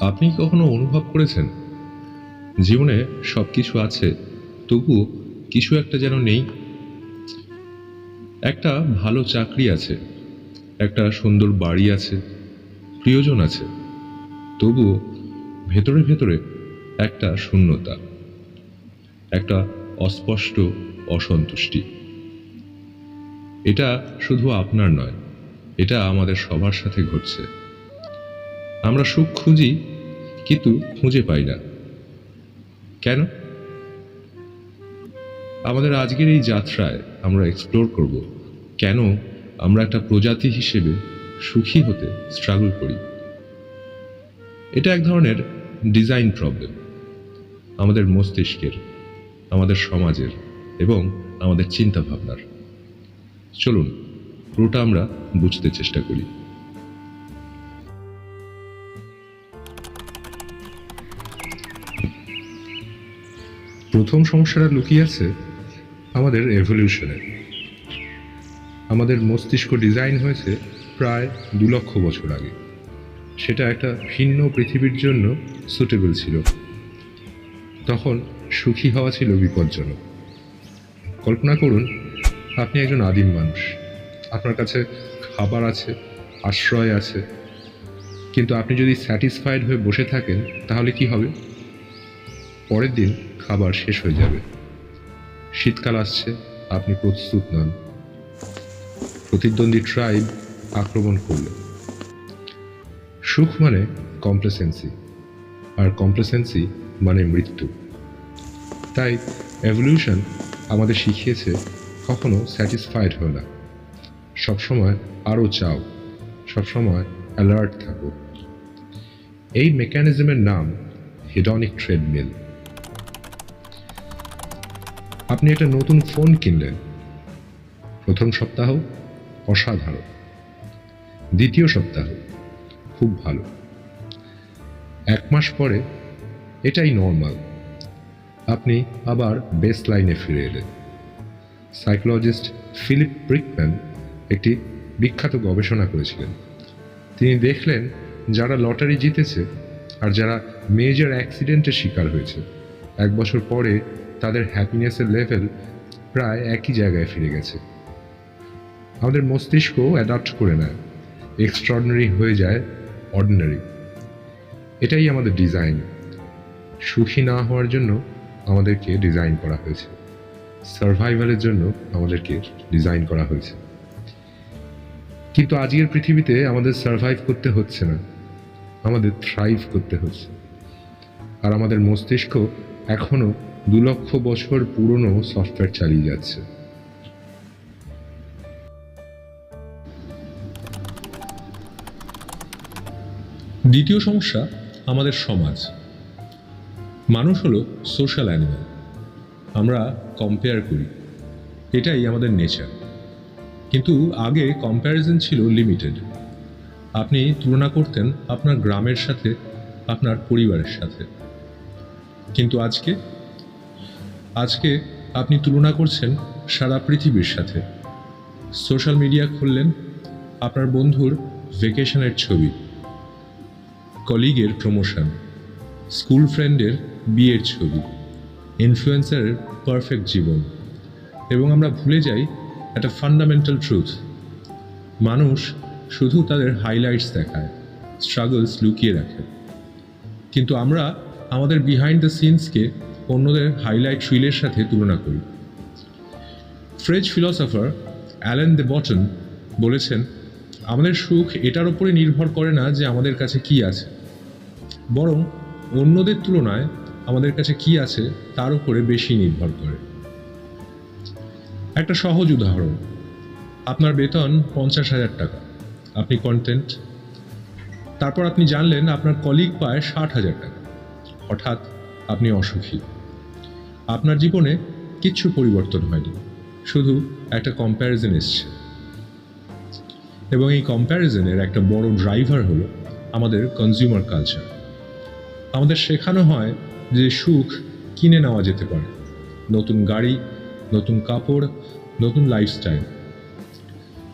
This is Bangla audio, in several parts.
আপনি কখনো অনুভব করেছেন? জীবনে সব কিছু আছে, তবুও কিছু একটা যেন নেই। একটা ভালো চাকরি আছে, একটা সুন্দর বাড়ি আছে, প্রিয়জন আছে, তবুও ভেতরে ভেতরে একটা শূন্যতা, একটা অস্পষ্ট অসন্তুষ্টি। এটা শুধু আপনার নয়, এটা আমাদের সবার সাথে ঘটছে। আমরা সুখ খুঁজি, কিন্তু খুঁজে পাই না। কেন? আমাদের আজকের এই যাত্রায় আমরা এক্সপ্লোর করব, কেন আমরা একটা প্রজাতি হিসেবে সুখী হতে স্ট্রাগল করি। এটা এক ধরনের ডিজাইন প্রবলেম আমাদের মস্তিষ্কের, আমাদের সমাজের এবং আমাদের চিন্তাভাবনার। চলুন পুরোটা আমরা বুঝতে চেষ্টা করি। প্রথম সমস্যাটা লুকিয়ে আছে আমাদের এভলিউশনে আমাদের মস্তিষ্ক ডিজাইন হয়েছে প্রায় দু লক্ষ বছর আগে। সেটা একটা ভিন্ন পৃথিবীর জন্য সুটেবল ছিল। তখন সুখী হওয়া ছিল বিপজ্জনক। কল্পনা করুন, আপনি একজন আদিম মানুষ। আপনার কাছে খাবার আছে, আশ্রয় আছে। কিন্তু আপনি যদি স্যাটিসফাইড হয়ে বসে থাকেন, তাহলে কি হবে? পরের দিন খাবার শেষ হয়ে যাবে। শীতকাল আসছে, আপনি প্রস্তুত নন। প্রতিদ্বন্দ্বী ট্রাইব আক্রমণ করল সুখ মানে কমপ্লেসেন্সি আর কমপ্লেসেন্সি মানে মৃত্যু। তাই এভলিউশন আমাদের শিখিয়েছে, কখনো স্যাটিসফাইড হয় না। সবসময় আরও চাও, সবসময় অ্যালার্ট থাকো। এই মেকানিজমের নাম হেডনিক ট্রেডমিল আপনি একটা নতুন ফোন কিনলেন। প্রথম সপ্তাহ অসাধারণ। দ্বিতীয় সপ্তাহ খুব ভালো। এক মাস পরে এটাই নর্মাল আপনি আবার বেস লাইনে ফিরে এলেন। সাইকোলজিস্ট ফিলিপ ব্রিকম্যান একটি বিখ্যাত গবেষণা করেছিলেন। তিনি দেখলেন যারা লটারি জিতেছে আর যারা মেজর অ্যাক্সিডেন্টের শিকার হয়েছে, এক বছর পরে তাদের হ্যাপিনেসের লেভেল প্রায় একই জায়গায় ফিরে গেছে। আমাদের মস্তিষ্ক অ্যাডাপ্ট করে নেয়। এক্সট্রাঅর্ডিনারি হয়ে যায় অর্ডিনারি এটাই আমাদের ডিজাইন সুখী না হওয়ার জন্য আমাদেরকে ডিজাইন করা হয়েছে। সার্ভাইভালের জন্য আমাদেরকে ডিজাইন করা হয়েছে। কিন্তু আজকের পৃথিবীতে আমাদের সার্ভাইভ করতে হচ্ছে না। আমাদের থ্রাইভ করতে হচ্ছে। আর আমাদের মস্তিষ্ক এখনও দু লক্ষ বছর পুরনো সফটওয়্যার চালিয়ে যাচ্ছে। দ্বিতীয় সমস্যা, আমাদের সমাজ। মানুষ হলো সোশ্যাল অ্যানিমাল আমরা কম্পেয়ার করি। এটাই আমাদের নেচার কিন্তু আগে কম্প্যারিজন ছিল লিমিটেড আপনি তুলনা করতেন আপনার গ্রামের সাথে, আপনার পরিবারের সাথে। কিন্তু আজকে আজকে আপনি তুলনা করছেন সারা পৃথিবীর সাথে। সোশ্যাল মিডিয়া খুললেন আপনার বন্ধুর ভেকেশনের ছবি, কলিগের প্রমোশন, স্কুল ফ্রেন্ডের বিয়ের ছবি, ইনফ্লুয়েন্সারের পারফেক্ট জীবন এবং আমরা ভুলে যাই একটা ফান্ডামেন্টাল ট্রুথ। মানুষ শুধু তাদের হাইলাইটস দেখায়, স্ট্রাগলস লুকিয়ে রাখে। কিন্তু আমরা আমাদের বিহাইন্ড দ্য সিনসকে অন্যদের হাইলাইট রিলের সাথে তুলনা করি। French philosopher Alain de Botton বলেছেন, আমাদের সুখ এটার ওপরে নির্ভর করে না যে আমাদের কাছে কি আছে, বরং অন্যদের তুলনায় আমাদের কাছে কি আছে তার উপরে বেশি নির্ভর করে। একটা সহজ উদাহরণ, আপনার বেতন পঞ্চাশ হাজার টাকা, আপনি কন্টেন্ট তারপর আপনি জানলেন আপনার কলিগ পায় ষাট হাজার টাকা, হঠাৎ আপনি অসুখী। আপনার জীবনে কিচ্ছু পরিবর্তন হয়নি, শুধু একটা কম্প্যারিজন এসছে। এবং এই কম্প্যারিজনের একটা বড় ড্রাইভার হলো আমাদের কনজিউমার কালচার আমাদের শেখানো হয় যে সুখ কিনে নেওয়া যেতে পারে। নতুন গাড়ি, নতুন কাপড়, নতুন লাইফস্টাইল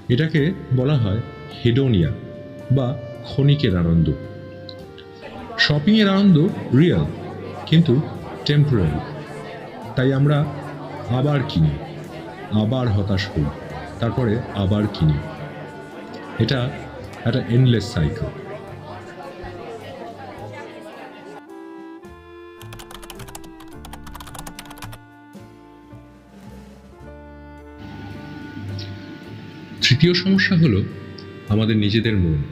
এটাকে বলা হয় হেডোনিয়া বা ক্ষণিকের আনন্দ। শপিংয়ের আনন্দ রিয়েল কিন্তু টেম্পোরারি তাই আমরা আবার কিনি, আবার হতাশ হই, তারপরে আবার কিনি। এটা একটা এন্ডলেস সাইকেল তৃতীয় সমস্যা হলো আমাদের নিজেদের মন।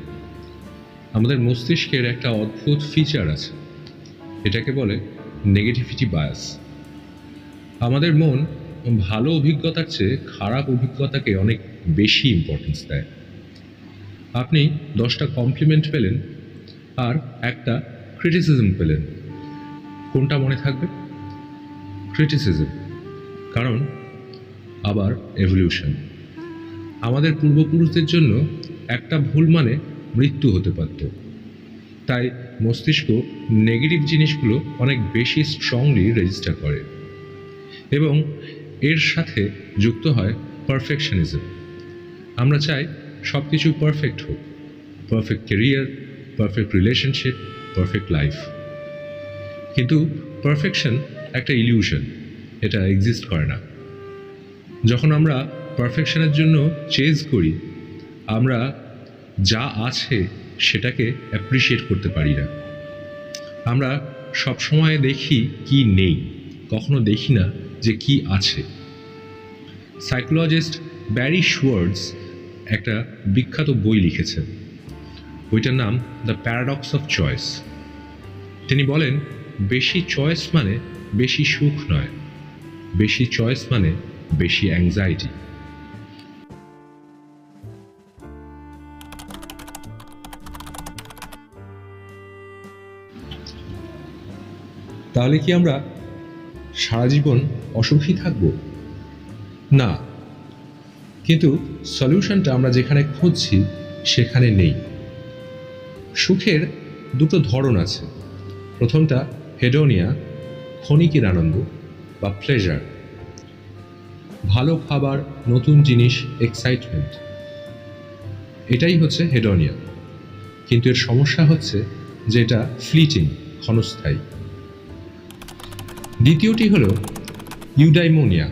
আমাদের মস্তিষ্কের একটা অদ্ভুত ফিচার আছে। এটাকে বলে নেগেটিভিটি বায়াস আমাদের মন ভালো অভিজ্ঞতার চেয়ে খারাপ অভিজ্ঞতাকে অনেক বেশি ইম্পর্টেন্স দেয়। আপনি দশটা কমপ্লিমেন্ট পেলেন আর একটা ক্রিটিসিজম পেলেন। কোনটা মনে থাকবে? ক্রিটিসিজম কারণ আবার এভলিউশন আমাদের পূর্বপুরুষদের জন্য একটা ভুল মানে মৃত্যু হতে পারত। তাই মস্তিষ্ক নেগেটিভ জিনিসগুলো অনেক বেশি স্ট্রংলি রেজিস্টার করে। এবং এর সাথে যুক্ত হয় পারফেকশনিজম আমরা চাই সব কিছু পারফেক্ট হোক। Perfect career perfect relationship perfect life কিন্তু পারফেকশন একটা ইলিউশন এটা এক্সিস্ট করে না। যখন আমরা পারফেকশনের জন্য চেজ করি, আমরা যা আছে সেটাকে অ্যাপ্রিসিয়েট করতে পারি না। আমরা সবসময় দেখি কি নেই, কখনো দেখি না যে কি আছে। সাইকোলজিস্ট ব্যারি শুয়ার্ডস একটা বিখ্যাত বই লিখেছেন। বইটার নাম দ্য প্যারাডক্স অফ চয়েস তিনি বলেন, বেশি চয়েস মানে বেশি সুখ নয়, বেশি চয়েস মানে বেশি অ্যাংজাইটি তাহলে কি আমরা সারা জীবন অসুখী থাকব? না। কিন্তু সলিউশনটা আমরা যেখানে খুঁজছি, সেখানে নেই। সুখের দুটো ধরন আছে। প্রথমটা হেডোনিয়া, ক্ষণিকের আনন্দ বা প্লেজার ভালো খাবার, নতুন জিনিস এক্সাইটমেন্ট এটাই হচ্ছে হেডোনিয়া। কিন্তু এর সমস্যা হচ্ছে যে এটা ফ্লিটিং ক্ষণস্থায়ী। দ্বিতীয়টি হল ইউডাইমোনিয়া।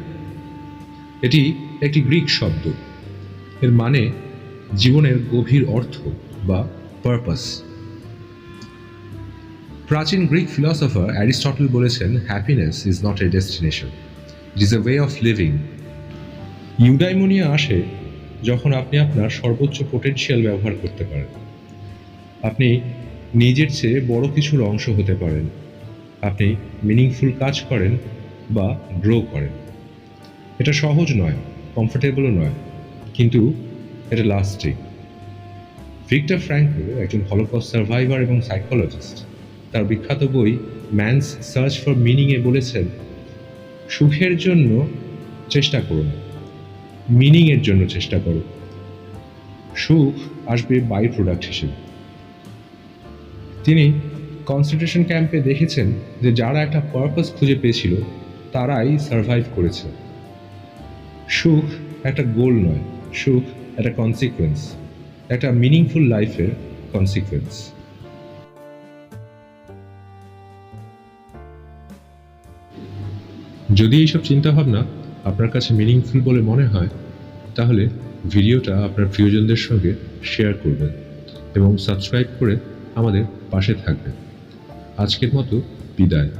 এটি একটি গ্রিক শব্দ। এর মানে জীবনের গভীর অর্থ বা পারপাস প্রাচীন গ্রিক ফিলসফার অ্যারিস্টটল বলেছেন happiness is not a destination it is a way of living eudaimonia আসে যখন আপনি আপনার সর্বোচ্চ পোটেনশিয়াল ব্যবহার করতে পারেন। আপনি নিজের চেয়ে বড় কিছুর অংশ হতে পারেন। আপনি মিনিংফুল কাজ করেন বা গ্রো করেন। এটা সহজ নয় কমফোর্টেবলও নয়, কিন্তু এটা লাস্টিং ভিক্টর ফ্র্যাঙ্কো একজন হলোকস্ট সার্ভাইভার এবং সাইকোলজিস্ট তার বিখ্যাত বই ম্যানস সার্চ ফর মিনিংয়ে বলেছেন, সুখের জন্য চেষ্টা করুন মিনিংয়ের জন্য চেষ্টা করো সুখ আসবে বাই প্রোডাক্ট হিসেবে। তিনি কনসেন্ট্রেশন ক্যাম্পে দেখেছেন যে যারা একটা পারপাস খুঁজে পেয়েছিল, তারাই সার্ভাইভ করেছে। সুখ একটা গোল নয়, সুখ একটা কনসিকুয়েন্স একটা মিনিংফুল লাইফের কনসিকুয়েন্স যদি এইসব চিন্তাভাবনা আপনার কাছে মিনিংফুল বলে মনে হয়, তাহলে ভিডিওটা আপনার প্রিয়জনদের সঙ্গে শেয়ার করবেন এবং সাবস্ক্রাইব করে আমাদের পাশে থাকবেন। আজকের মতো বিদায়।